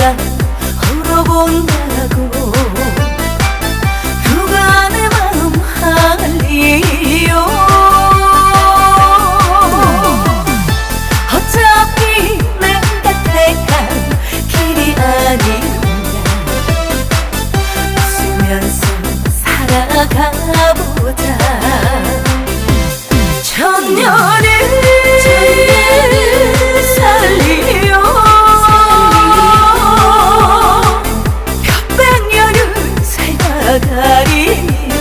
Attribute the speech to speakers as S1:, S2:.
S1: 날 울어본다고. 누가 내 마음 알리요? 어차피 내가 택한 길이 아니야. 웃으면서 살아가보자. kaderimi